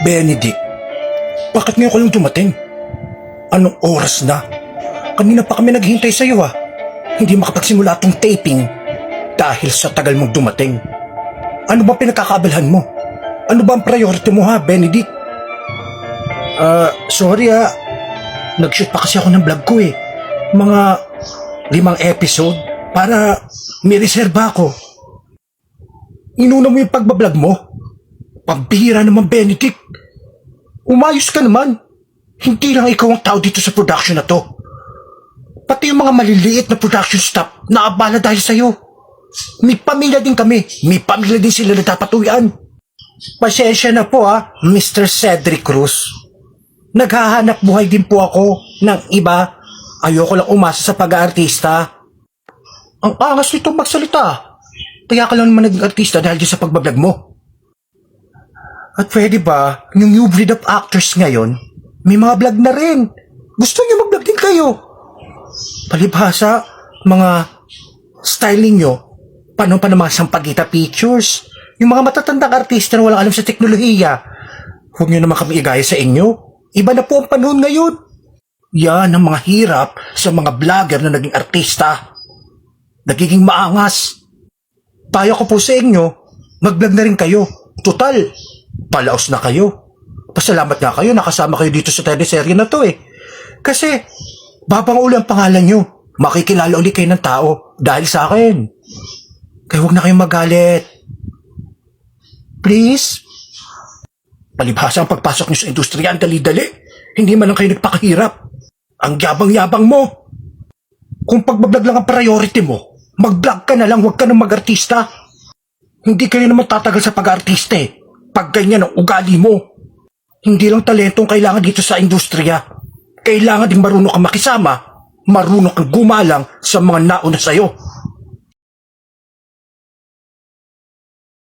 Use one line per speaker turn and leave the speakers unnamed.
Benedict, bakit ngayon ka lang dumating? Anong oras na? Kanina pa kami naghihintay sa'yo ah. Hindi makapagsimula tong taping dahil sa tagal mong dumating. Ano ba pinagkakaabalahan mo? Ano ba ang priority mo ha, Benedict? Ah, sorry ah. Nag-shoot pa kasi ako ng vlog ko eh. Mga limang episode para may reserba ako. Inuna mo yung pagbablog mo? Pambihira naman, Benedict. Umayos ka naman. Hindi lang ikaw ang tao dito sa production na to. Pati yung mga maliliit na production staff naabala dahil sa'yo. May pamilya din kami. May pamilya din sila na dapat uwian. Pasensya na po ah, Mr. Cedric Cruz. Naghahanap buhay din po ako ng iba. Ayoko lang umasa sa pag-aartista. Ang angas nito magsalita. Kaya ka lang naman naging artista dahil sa pagbablog mo. At pwede ba, yung new breed of actors ngayon, may mga vlog na rin. Gusto niyo mag-vlog din kayo. Palibhasa, mga styling nyo, paano pa ng mga sampagita pictures, yung mga matatandang artista na walang alam sa teknolohiya. Huwag nyo naman kami igaya sa inyo. Iba na po ang panahon ngayon. Yan ang mga hirap sa mga vlogger na naging artista. Nagiging maangas. Payo ko po sa inyo, mag-vlog na rin kayo. Total, palaos na kayo. Pasalamat nga kayo, nakasama kayo dito sa teleserye na to eh. Kasi, babang uli ang pangalan nyo. Makikilala ulit kayo ng tao dahil sa akin. Kaya huwag na kayong magalit. Please? Palibhasa ang pagpasok nyo sa industriya, ang dali-dali. Hindi man lang kayo nagpakahirap. Ang yabang-yabang mo. Kung pagbablog lang ang priority mo, mag-vlog ka na lang, huwag ka nang mag-artista. Hindi kayo naman tatagal sa pag-artista eh. Pag ganyan ang ugali mo. Hindi lang talentong kailangan dito sa industriya. Kailangan din marunong kang makisama, marunong kang gumalang sa mga nauna sa'yo.